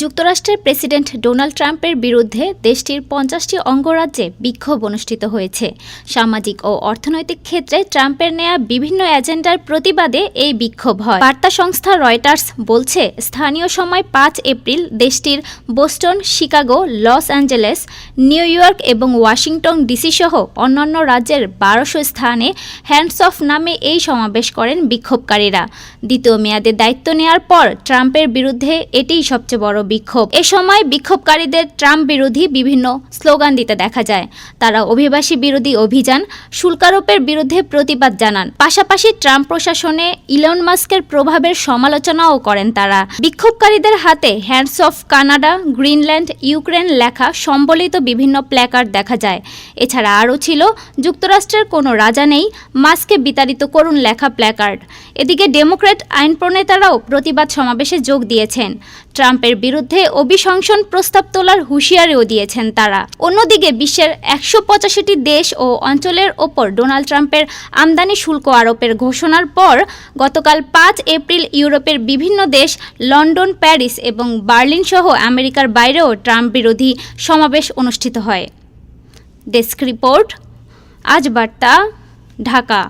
যুক্তরাষ্ট্রের president Donald ট্রাম্পের বিরুদ্ধে দেশটির পঞ্চাশটি অঙ্গরাজ্যে বিক্ষোভ অনুষ্ঠিত হয়েছে। সামাজিক ও অর্থনৈতিক ক্ষেত্রে ট্রাম্পের নেয়া বিভিন্ন এজেন্ডার প্রতিবাদে এই বিক্ষোভ হয়। বার্তা সংস্থা রয়টার্স বলছে, স্থানীয় সময় পাঁচ এপ্রিল দেশটির Boston, Chicago, Los Angeles, New York এবং ওয়াশিংটন ডিসি সহ অন্যান্য রাজ্যের বারোশো স্থানে হ্যান্ডস অফ নামে এই সমাবেশ করেন বিক্ষোভকারীরা। দ্বিতীয় মেয়াদে দায়িত্ব নেয়ার পর ট্রাম্পের বিরুদ্ধে এটিই সবচেয়ে বড় বিক্ষোভ। এ সময় বিক্ষোভকারীদের ট্রাম্প বিরোধী বিভিন্ন স্লোগান দিতে দেখা যায়। তারা অভিবাসী বিরোধী অভিযান, শুল্কারোপের বিরুদ্ধে প্রতিবাদ জানান। পাশাপাশি ট্রাম্প প্রশাসনে ইলন মাস্কের প্রভাবের সমালোচনাও করেন তারা। বিক্ষোভকারীদের হাতে hands off Canada, Greenland, Ukraine লেখা সম্বলিত বিভিন্ন প্ল্যাকার্ড দেখা যায়। এছাড়া আরও ছিল, যুক্তরাষ্ট্রের কোনো রাজা নেই মাস্কে বিতাড়িত করুন লেখা প্ল্যাকার্ড। এদিকে ডেমোক্র্যাট আইন প্রণেতারাও প্রতিবাদ সমাবেশে যোগ দিয়েছেন। ট্রাম্পের বিরুদ্ধে অভিশংসন প্রস্তাব তোলার হুঁশিয়ারিও দিয়েছেন তারা। অন্যদিকে বিশ্বের একশো পঁচাশিটি দেশ ও অঞ্চলের ওপর ডোনাল্ড ট্রাম্পের আমদানি শুল্ক আরোপের ঘোষণার পর গতকাল পাঁচ এপ্রিল ইউরোপের বিভিন্ন দেশ লন্ডন, প্যারিস এবং বার্লিন সহ আমেরিকার বাইরেও ট্রাম্প বিরোধী সমাবেশ অনুষ্ঠিত হয়। ডেস্ক রিপোর্ট, আজ বার্তা, ঢাকা।